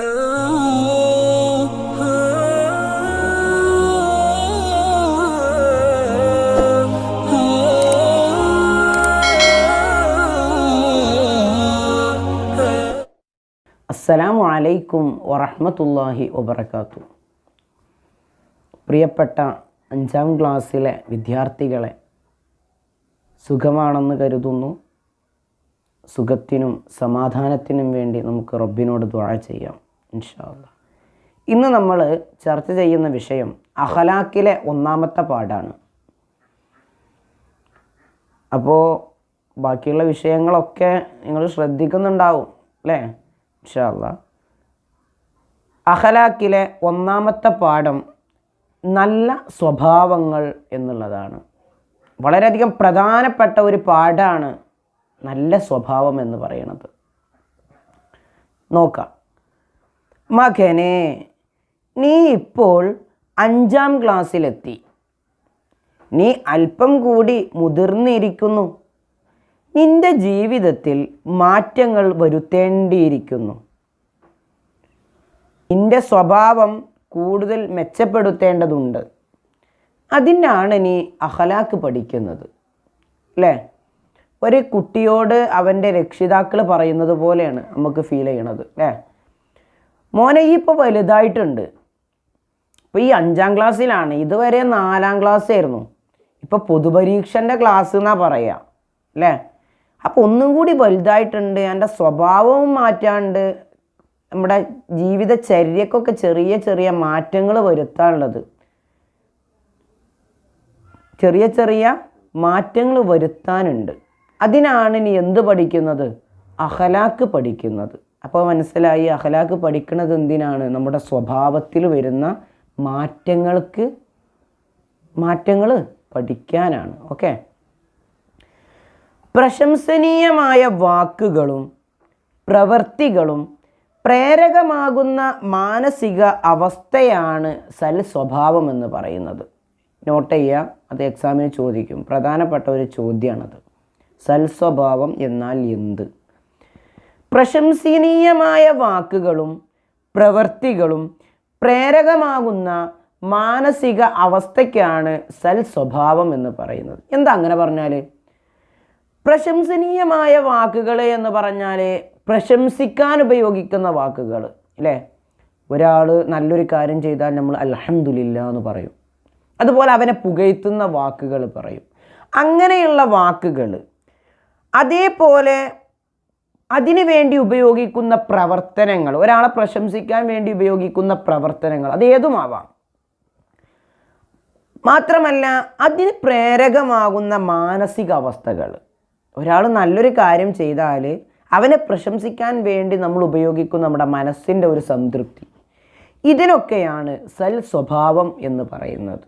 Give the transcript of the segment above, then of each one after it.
അസ്സലാമു അലൈക്കും വറഹ്മത്തുള്ളാഹി വബർക്കാത്തു പ്രിയപ്പെട്ട അഞ്ചാം ക്ലാസ്സിലെ വിദ്യാർത്ഥികളെ സുഖമാണെന്ന് കരുതുന്നു. സുഖത്തിനും സമാധാനത്തിനും വേണ്ടി നമുക്ക് റബ്ബിനോട് ദുആ ചെയ്യാം. ഇൻഷാ അല്ലാ ഇന്ന് നമ്മൾ ചർച്ച ചെയ്യുന്ന വിഷയം അഹലാക്കിലെ ഒന്നാമത്തെ പാഠാണ്. അപ്പോൾ ബാക്കിയുള്ള വിഷയങ്ങളൊക്കെ നിങ്ങൾ ശ്രദ്ധിക്കുന്നുണ്ടാവും അല്ലേ? ഇൻഷാല്ല അഹലാക്കിലെ ഒന്നാമത്തെ പാഠം നല്ല സ്വഭാവങ്ങൾ എന്നുള്ളതാണ്. വളരെയധികം പ്രധാനപ്പെട്ട ഒരു പാഠമാണ് നല്ല സ്വഭാവം എന്ന് പറയുന്നത്. നോക്കാം. മകനെ നീ ഇപ്പോൾ അഞ്ചാം ക്ലാസ്സിലെത്തി. നീ അല്പം കൂടി മുതിർന്നിരിക്കുന്നു. നിന്റെ ജീവിതത്തിൽ മാറ്റങ്ങൾ വരുത്തേണ്ടിയിരിക്കുന്നു. നിന്റെ സ്വഭാവം കൂടുതൽ മെച്ചപ്പെടുത്തേണ്ടതുണ്ട്. അതിനാണ് നീ അഹലാക്ക് പഠിക്കുന്നത് അല്ലേ? ഒരു കുട്ടിയോട് അവന്റെ രക്ഷിതാക്കൾ പറയുന്നത് പോലെയാണ് നമുക്ക് ഫീൽ ചെയ്യണത് അല്ലേ? മോനെ ഈ ഇപ്പോൾ വലുതായിട്ടുണ്ട്. ഇപ്പോൾ ഈ അഞ്ചാം ക്ലാസ്സിലാണ്. ഇതുവരെ നാലാം ക്ലാസ് ആയിരുന്നു ഇപ്പോൾ പൊതുപരീക്ഷന്റെ ക്ലാസ് എന്നാണ് പറയുക അല്ലേ? അപ്പോൾ ഒന്നും കൂടി വലുതായിട്ടുണ്ട്. എന്റെ സ്വഭാവവും മാറ്റാണ്ട് നമ്മുടെ ജീവിതചര്യക്കൊക്കെ ചെറിയ ചെറിയ മാറ്റങ്ങൾ വരുത്താനുള്ളത്. ചെറിയ ചെറിയ മാറ്റങ്ങൾ വരുത്താനുണ്ട്. അതിനാണ് ഇനി എന്ത് പഠിക്കുന്നത്? അഹലാക്ക് പഠിക്കുന്നത്. അപ്പോൾ മനസ്സിലായി അഹലാക്ക് പഠിക്കുന്നത് എന്തിനാണ്? നമ്മുടെ സ്വഭാവത്തിൽ വരുന്ന മാറ്റങ്ങൾക്ക് മാറ്റങ്ങൾ പഠിക്കാനാണ്. ഓക്കെ? പ്രശംസനീയമായ വാക്കുകളും പ്രവൃത്തികളും പ്രേരകമാകുന്ന മാനസിക അവസ്ഥയാണ് സൽ സ്വഭാവം എന്ന് പറയുന്നത്. നോട്ട് ചെയ്യുക അത് എക്സാമിന് ചോദിക്കും. പ്രധാനപ്പെട്ട ഒരു ചോദ്യമാണത്. സൽ സ്വഭാവം എന്നാൽ എന്ത്? പ്രശംസനീയമായ വാക്കുകളും പ്രവൃത്തികളും പ്രേരകമാകുന്ന മാനസിക അവസ്ഥയ്ക്കാണ് സൽ സ്വഭാവം എന്ന് പറയുന്നത്. എന്താ അങ്ങനെ പറഞ്ഞാൽ പ്രശംസനീയമായ വാക്കുകൾ എന്ന് പറഞ്ഞാൽ പ്രശംസിക്കാൻ ഉപയോഗിക്കുന്ന വാക്കുകൾ അല്ലേ? ഒരാൾ നല്ലൊരു കാര്യം ചെയ്താൽ നമ്മൾ അലഹമുല്ല എന്ന് പറയും. അതുപോലെ അവനെ പുകഴ്ത്തുന്ന വാക്കുകൾ പറയും. അങ്ങനെയുള്ള വാക്കുകൾ അതേപോലെ അതിനു വേണ്ടി ഉപയോഗിക്കുന്ന പ്രവർത്തനങ്ങൾ ഒരാളെ പ്രശംസിക്കാൻ വേണ്ടി ഉപയോഗിക്കുന്ന പ്രവർത്തനങ്ങൾ അത് ഏതുമാവാം? മാത്രമല്ല അതിന് പ്രേരകമാകുന്ന മാനസികാവസ്ഥകൾ. ഒരാൾ നല്ലൊരു കാര്യം ചെയ്താൽ അവനെ പ്രശംസിക്കാൻ വേണ്ടി നമ്മൾ ഉപയോഗിക്കുന്ന നമ്മുടെ മനസ്സിന്റെ ഒരു സംതൃപ്തി. ഇതിനൊക്കെയാണ് സൽ സ്വഭാവം എന്ന് പറയുന്നത്.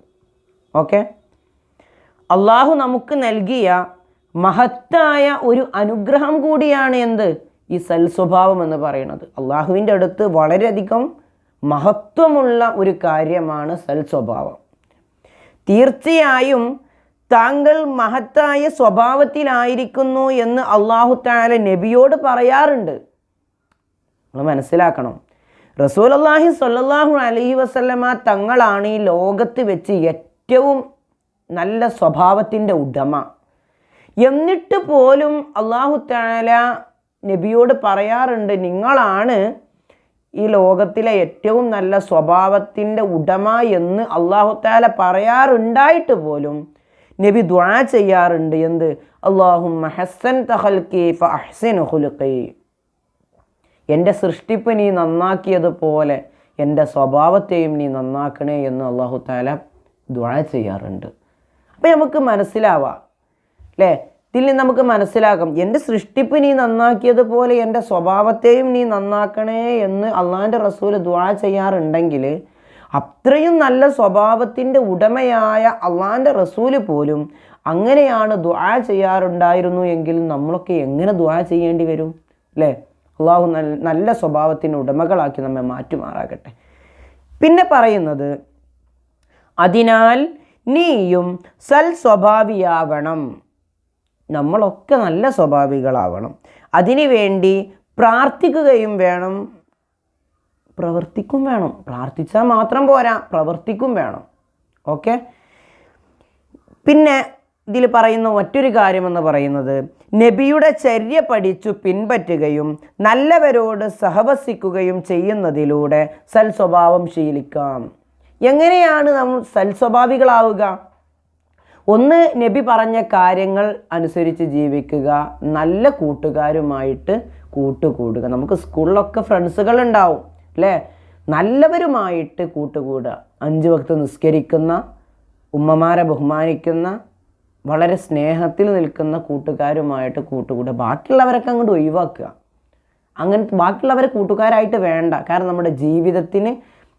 ഓക്കെ? അള്ളാഹു നമുക്ക് നൽകിയ മഹത്തായ ഒരു അനുഗ്രഹം കൂടിയാണ് എന്ത്? ഈ സൽ സ്വഭാവം എന്ന് പറയുന്നത്. അള്ളാഹുവിന്റെ അടുത്ത് വളരെയധികം മഹത്വമുള്ള ഒരു കാര്യമാണ് സൽ സ്വഭാവം. തീർച്ചയായും താങ്കൾ മഹത്തായ സ്വഭാവത്തിലായിരിക്കുന്നു എന്ന് അള്ളാഹു താല നബിയോട് പറയാറുണ്ട്. നമ്മൾ മനസ്സിലാക്കണം. റസൂൽ അള്ളാഹി സ്വല്ലല്ലാഹു അലഹി വസ്ലമ തങ്ങളാണ് ഈ ലോകത്ത് വെച്ച് ഏറ്റവും നല്ല സ്വഭാവത്തിന്റെ ഉടമ. എന്നിട്ട് പോലും അള്ളാഹു താല നബിയോട് പറയാറുണ്ട് നിങ്ങളാണ് ഈ ലോകത്തിലെ ഏറ്റവും നല്ല സ്വഭാവത്തിന്റെ ഉടമ എന്ന് അള്ളാഹു താല പറയാറുണ്ടായിട്ട് പോലും നബി ദ്വാ ചെയ്യാറുണ്ട്. എന്ത്? അള്ളാഹും ഹുലുക്കൈ എന്റെ സൃഷ്ടിപ്പ് നീ നന്നാക്കിയതുപോലെ എന്റെ സ്വഭാവത്തെയും നീ നന്നാക്കണേ എന്ന് അള്ളാഹു താല ദ്വാ ചെയ്യാറുണ്ട്. അപ്പം നമുക്ക് മനസ്സിലാവാം അല്ലേ ഇതിൽ നിന്ന് നമുക്ക് മനസ്സിലാക്കാം. എന്റെ സൃഷ്ടിപ്പ് നീ നന്നാക്കിയതുപോലെ എന്റെ സ്വഭാവത്തെയും നീ നന്നാക്കണേ എന്ന് അള്ളാന്റെ റസൂൽ ദ്വാ ചെയ്യാറുണ്ടെങ്കിൽ അത്രയും നല്ല സ്വഭാവത്തിന്റെ ഉടമയായ അള്ളാന്റെ റസൂൽ പോലും അങ്ങനെയാണ് ദ്വാ ചെയ്യാറുണ്ടായിരുന്നു എങ്കിൽ നമ്മളൊക്കെ എങ്ങനെ ദ്വാ ചെയ്യേണ്ടി വരും? അല്ലേ അള്ളാഹു നല്ല സ്വഭാവത്തിന്റെ ഉടമകളാക്കി നമ്മെ മാറ്റുമാറാകട്ടെ. പിന്നെ പറയുന്നത് അതിനാൽ നീയും സൽ സ്വഭാവിയാവണം നമ്മളൊക്കെ നല്ല സ്വഭാവികളാവണം. അതിനുവേണ്ടി പ്രാർത്ഥിക്കുകയും വേണം. പ്രവർത്തിക്കും വേണം. പ്രാർത്ഥിച്ചാൽ മാത്രം പോരാ. പ്രവർത്തിക്കും വേണം. ഓക്കെ? പിന്നെ ഇതിൽ പറയുന്ന മറ്റൊരു കാര്യമെന്ന് പറയുന്നത് നബിയുടെ ചര്യ പഠിച്ചു പിൻപറ്റുകയും നല്ലവരോട് സഹവസിക്കുകയും ചെയ്യുന്നതിലൂടെ സൽസ്വഭാവം ശീലിക്കാം. എങ്ങനെയാണ് നമ്മൾ സൽസ്വഭാവികളാവുക? ഒന്ന് നബി പറഞ്ഞ കാര്യങ്ങൾ അനുസരിച്ച് ജീവിക്കുക. നല്ല കൂട്ടുകാരുമായിട്ട് കൂട്ടുകൂടുക. നമുക്ക് സ്കൂളിലൊക്കെ ഫ്രണ്ട്സുകൾ ഉണ്ടാവും അല്ലേ? നല്ലവരുമായിട്ട് കൂട്ടുകൂടുക. അഞ്ച് വക്ത് നിസ്കരിക്കുന്ന ഉമ്മമാരെ ബഹുമാനിക്കുന്ന വളരെ സ്നേഹത്തിൽ നിൽക്കുന്ന കൂട്ടുകാരുമായിട്ട് കൂട്ടുകൂടുക. ബാക്കിയുള്ളവരൊക്കെ അങ്ങോട്ട് ഒഴിവാക്കുക. അങ്ങനെ ബാക്കിയുള്ളവരെ കൂട്ടുകാരായിട്ട് വേണ്ട. കാരണം നമ്മുടെ ജീവിതത്തിന്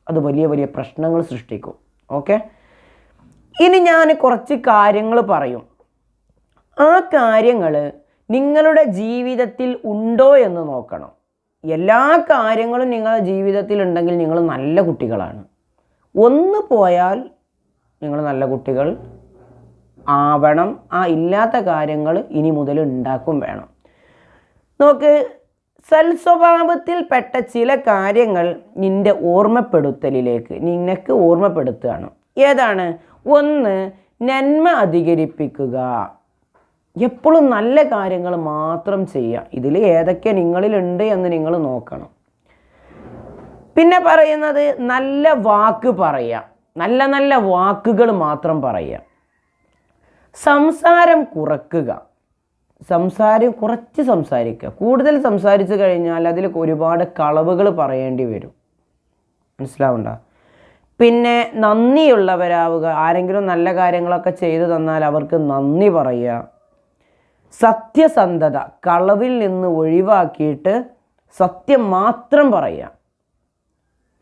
അത് വലിയ വലിയ പ്രശ്നങ്ങൾ സൃഷ്ടിക്കും. ഓക്കെ? ഇനി ഞാൻ കുറച്ച് കാര്യങ്ങൾ പറയും. ആ കാര്യങ്ങൾ നിങ്ങളുടെ ജീവിതത്തിൽ ഉണ്ടോ എന്ന് നോക്കണം. എല്ലാ കാര്യങ്ങളും നിങ്ങളുടെ ജീവിതത്തിൽ ഉണ്ടെങ്കിൽ നിങ്ങൾ നല്ല കുട്ടികളാണ്. ഒന്ന് പോയാൽ നിങ്ങൾ നല്ല കുട്ടികൾ ആവണം. ആ ഇല്ലാത്ത കാര്യങ്ങൾ ഇനി മുതൽ ഉണ്ടാക്കും വേണം. നോക്ക് സൽസ്വഭാവത്തിൽപ്പെട്ട ചില കാര്യങ്ങൾ നിന്റെ ഓർമ്മപ്പെടുത്തലിലേക്ക് നിനക്ക് ഓർമ്മപ്പെടുത്തുകയാണ്. ഏതാണ്? ഒന്ന് നന്മ അധികരിപ്പിക്കുക. എപ്പോഴും നല്ല കാര്യങ്ങൾ മാത്രം ചെയ്യുക. ഇതിൽ ഏതൊക്കെ നിങ്ങളിലുണ്ട് എന്ന് നിങ്ങൾ നോക്കണം. പിന്നെ പറയുന്നത് നല്ല വാക്ക് പറയുക. നല്ല നല്ല വാക്കുകൾ മാത്രം പറയുക. സംസാരം കുറക്കുക. സംസാരം കുറച്ച് സംസാരിക്കുക. കൂടുതൽ സംസാരിച്ചു കഴിഞ്ഞാൽ അതിൽ ഒരുപാട് കളവുകൾ പറയേണ്ടി വരും. മനസ്സിലാവണ്ട പിന്നെ നന്ദിയുള്ളവരാവുക. ആരെങ്കിലും നല്ല കാര്യങ്ങളൊക്കെ ചെയ്തു തന്നാൽ അവർക്ക് നന്ദി പറയുക. സത്യസന്ധത കളവിൽ നിന്ന് ഒഴിവാക്കിയിട്ട് സത്യം മാത്രം പറയുക.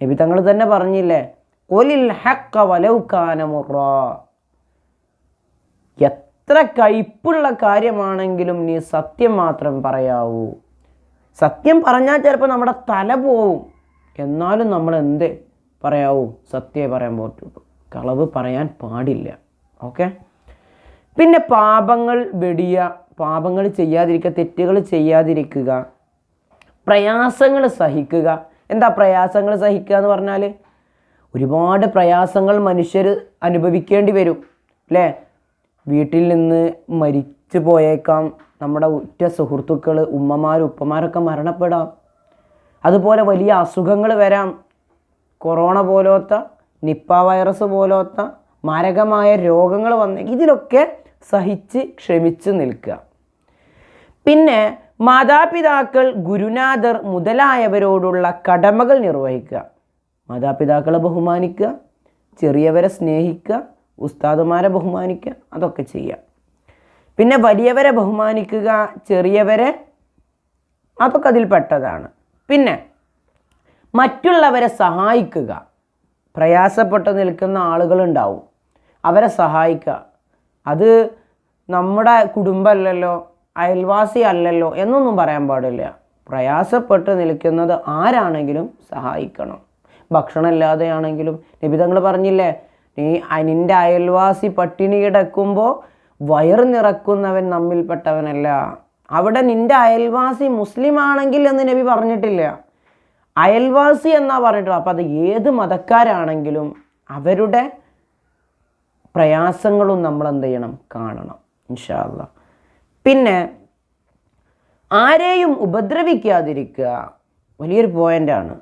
നബി തങ്ങൾ തന്നെ പറഞ്ഞില്ലേ ഒലിൽ ഹക്ക വലൗക്കാനമുറ എത്ര കയ്പുള്ള കാര്യമാണെങ്കിലും നീ സത്യം മാത്രം പറയാവൂ. സത്യം പറഞ്ഞാൽ ചിലപ്പോൾ നമ്മുടെ തല പോവും. എന്നാലും നമ്മൾ എന്ത് പറയാവൂ സത്യമേ പറയാൻ പറ്റുള്ളൂ കളവ് പറയാൻ പാടില്ല. ഓക്കെ പിന്നെ പാപങ്ങൾ വെടിയ പാപങ്ങൾ ചെയ്യാതിരിക്കുക തെറ്റുകൾ ചെയ്യാതിരിക്കുക പ്രയാസങ്ങൾ സഹിക്കുക. എന്താ പ്രയാസങ്ങൾ സഹിക്കുക എന്ന് പറഞ്ഞാൽ ഒരുപാട് പ്രയാസങ്ങൾ മനുഷ്യർ അനുഭവിക്കേണ്ടി വരും. അല്ലേ വീട്ടിൽ നിന്ന് മരിച്ചു പോയേക്കാം. നമ്മുടെ ഉറ്റ സുഹൃത്തുക്കൾ ഉമ്മമാരും ഉപ്പമാരൊക്കെ മരണപ്പെടാം. അതുപോലെ വലിയ അസുഖങ്ങൾ വരാം. കൊറോണ പോലത്തെ നിപ്പ വൈറസ് പോലത്തെ മാരകമായ രോഗങ്ങൾ വന്ന ഇതിലൊക്കെ സഹിച്ച് ക്ഷമിച്ച് നിൽക്കുക. പിന്നെ മാതാപിതാക്കൾ ഗുരുനാഥർ മുതലായവരോടുള്ള കടമകൾ നിർവഹിക്കുക. മാതാപിതാക്കളെ ബഹുമാനിക്കുക ചെറിയവരെ സ്നേഹിക്കുക ഉസ്താദുമാരെ ബഹുമാനിക്കുക അതൊക്കെ ചെയ്യുക. പിന്നെ വലിയവരെ ബഹുമാനിക്കുക ചെറിയവരെ അതൊക്കെ അതിൽപ്പെട്ടതാണ്. പിന്നെ മറ്റുള്ളവരെ സഹായിക്കുക. പ്രയാസപ്പെട്ട് നിൽക്കുന്ന ആളുകളുണ്ടാവും. അവരെ സഹായിക്കുക. അത് നമ്മുടെ കുടുംബമല്ലല്ലോ അയൽവാസി അല്ലല്ലോ എന്നൊന്നും പറയാൻ പാടില്ല. പ്രയാസപ്പെട്ട് നിൽക്കുന്നത് ആരാണെങ്കിലും സഹായിക്കണം. ഭക്ഷണം ഇല്ലാതെയാണെങ്കിലും നിബിതങ്ങൾ പറഞ്ഞില്ലേ നീ നിന്റെ അയൽവാസി പട്ടിണി കിടക്കുമ്പോൾ വയറ് നിറക്കുന്നവൻ നമ്മിൽപ്പെട്ടവനല്ല. അവിടെ നിന്റെ അയൽവാസി മുസ്ലിം ആണെങ്കിൽ എന്ന് നബി പറഞ്ഞിട്ടില്ല. അയൽവാസി എന്നാ പറഞ്ഞിട്ടുള്ളത് അപ്പോൾ അത് ഏത് മതക്കാരാണെങ്കിലും അവരുടെ പ്രയാസങ്ങളും നമ്മൾ എന്ത് ചെയ്യണം? കാണണം. ഇൻഷാല്ല പിന്നെ ആരെയും ഉപദ്രവിക്കാതിരിക്കുക വലിയൊരു പോയിന്റാണ്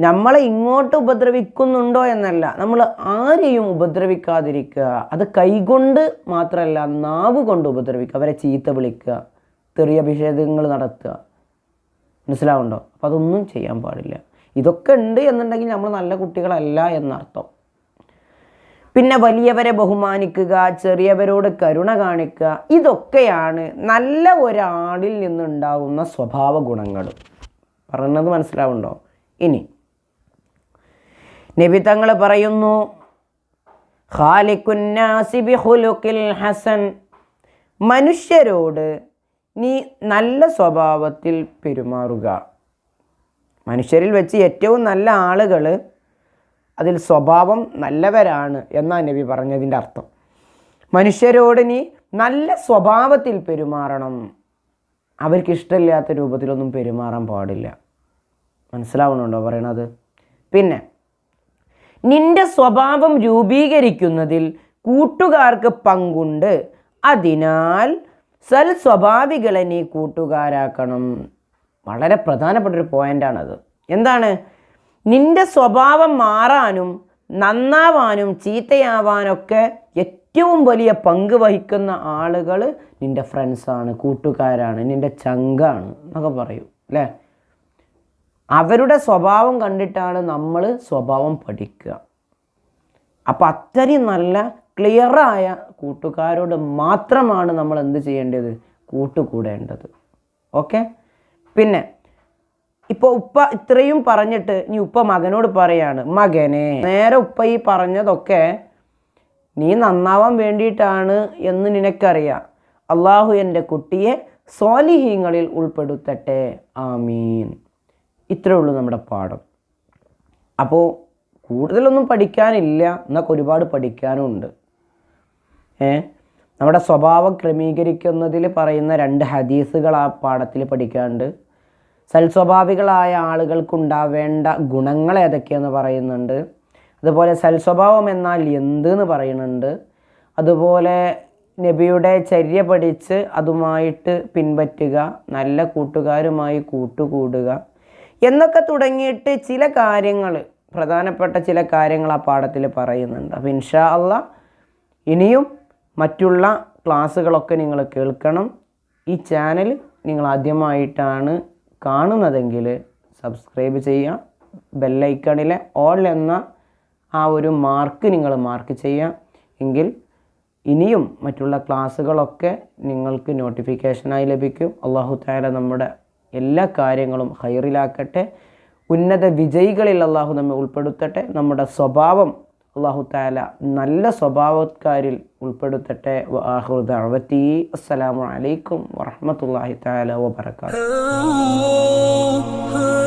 നമ്മളെ ഇങ്ങോട്ട് ഉപദ്രവിക്കുന്നുണ്ടോ എന്നല്ല. നമ്മൾ ആരെയും ഉപദ്രവിക്കാതിരിക്കുക. അത് കൈകൊണ്ട് മാത്രമല്ല നാവ് കൊണ്ട് ഉപദ്രവിക്കുക. അവരെ ചീത്ത വിളിക്കുക തെറിയഭിഷേകങ്ങൾ നടത്തുക. മനസ്സിലാവുണ്ടോ? അപ്പോൾ അതൊന്നും ചെയ്യാൻ പാടില്ല. ഇതൊക്കെ ഉണ്ട് എന്നുണ്ടെങ്കിൽ നമ്മൾ നല്ല കുട്ടികളല്ല എന്നർത്ഥം. പിന്നെ വലിയവരെ ബഹുമാനിക്കുക ചെറിയവരോട് കരുണ കാണിക്കുക ഇതൊക്കെയാണ് നല്ല ഒരാളിൽ നിന്നുണ്ടാകുന്ന സ്വഭാവ ഗുണങ്ങൾ. പറയുന്നത് മനസ്സിലാവുണ്ടോ? ഇനി. നബി തങ്ങൾ പറയുന്നു ഖാലിക്കുന്നാസി ഹുലുക്കിൽ ഹസൻ. മനുഷ്യരോട് നീ നല്ല സ്വഭാവത്തിൽ പെരുമാറുക. മനുഷ്യരിൽ വെച്ച് ഏറ്റവും നല്ല ആളുകൾ അതിൽ സ്വഭാവം നല്ലവരാണ് എന്നാണ് നബി പറഞ്ഞതിന്റെ അർത്ഥം. മനുഷ്യരോട് നീ നല്ല സ്വഭാവത്തിൽ പെരുമാറണം. അവർക്ക് ഇഷ്ടമില്ലാത്ത രൂപത്തിലൊന്നും പെരുമാറാൻ പാടില്ല. മനസ്സിലാവണുണ്ടോ പറയണത്? പിന്നെ നിന്റെ സ്വഭാവം രൂപീകരിക്കുന്നതിൽ കൂട്ടുകാർക്ക് പങ്കുണ്ട്. അതിനാൽ സൽ സ്വഭാവികളെ നീ കൂട്ടുകാരാക്കണം. വളരെ പ്രധാനപ്പെട്ട ഒരു പോയിന്റാണത് എന്താണ്? നിന്റെ സ്വഭാവം മാറാനും നന്നാവാനും ചീത്തയാവാനൊക്കെ ഏറ്റവും വലിയ പങ്ക് വഹിക്കുന്ന ആളുകൾ നിന്റെ ഫ്രണ്ട്സാണ് കൂട്ടുകാരാണ് നിന്റെ ചങ്കാണ് എന്നൊക്കെ പറയും അല്ലേ? അവരുടെ സ്വഭാവം കണ്ടിട്ടാണ് നമ്മൾ സ്വഭാവം പഠിക്കുക. അപ്പം അത്രയും നല്ല ക്ലിയറായ കൂട്ടുകാരോട് മാത്രമാണ് നമ്മൾ എന്ത് ചെയ്യേണ്ടത്? കൂട്ടുകൂടേണ്ടത്. ഓക്കെ? പിന്നെ ഇപ്പോൾ ഉപ്പ ഇത്രയും പറഞ്ഞിട്ട് നീ ഉപ്പ മകനോട് പറയാണ് മകനെ നേരെ ഉപ്പ ഈ പറഞ്ഞതൊക്കെ നീ നന്നാവാൻ വേണ്ടിയിട്ടാണ് എന്ന് നിനക്കറിയാം. അള്ളാഹു എന്റെ കുട്ടിയെ സ്വാലിഹീങ്ങളിൽ ഉൾപ്പെടുത്തട്ടെ. ആമീൻ. ഇത്രേ ഉള്ളൂ നമ്മുടെ പാഠം. അപ്പോൾ കൂടുതലൊന്നും പഠിക്കാനില്ല എന്നൊക്കെ ഒരുപാട് പഠിക്കാനും ഉണ്ട് ഏ നമ്മുടെ സ്വഭാവം ക്രമീകരിക്കുന്നതിൽ പറയുന്ന രണ്ട് ഹദീസുകൾ ആ പാഠത്തിൽ പഠിക്കാണ്ട് സൽസ്വഭാവികളായ ആളുകൾക്കുണ്ടാവേണ്ട ഗുണങ്ങൾ ഏതൊക്കെയെന്ന് പറയുന്നുണ്ട്. അതുപോലെ സൽസ്വഭാവം എന്നാൽ എന്ത് എന്ന് പറയുന്നുണ്ട്. അതുപോലെ നബിയുടെ ചര്യ പഠിച്ച് അതുമായിട്ട് പിൻപറ്റുക നല്ല കൂട്ടുകാരുമായി കൂട്ടുകൂടുക എന്നൊക്കെ തുടങ്ങിയിട്ട് ചില കാര്യങ്ങൾ പ്രധാനപ്പെട്ട ചില കാര്യങ്ങൾ ആ പാഠത്തിൽ പറയുന്നുണ്ട്. അപ്പോൾ ഇൻഷാ അള്ളാ ഇനിയും മറ്റുള്ള ക്ലാസ്സുകളൊക്കെ നിങ്ങൾ കേൾക്കണം. ഈ ചാനൽ നിങ്ങൾ ആദ്യമായിട്ടാണ് കാണുന്നതെങ്കിൽ സബ്സ്ക്രൈബ് ചെയ്യുക ബെല്ലൈക്കണിലെ ഓൾ എന്ന ആ ഒരു മാർക്ക് നിങ്ങൾ മാർക്ക് ചെയ്യുക. എങ്കിൽ ഇനിയും മറ്റുള്ള ക്ലാസ്സുകളൊക്കെ നിങ്ങൾക്ക് നോട്ടിഫിക്കേഷനായി ലഭിക്കും. അള്ളാഹു താര നമ്മുടെ എല്ലാ കാര്യങ്ങളും ഹൈറിലാക്കട്ടെ ഉന്നത വിജയികളിൽ അള്ളാഹു നമ്മെ ഉൾപ്പെടുത്തട്ടെ. നമ്മുടെ സ്വഭാവം അള്ളാഹു താല നല്ല സ്വഭാവക്കാരിൽ ഉൾപ്പെടുത്തട്ടെ. ദഅവതി അസ്സലാമു അലൈക്കും താല oh.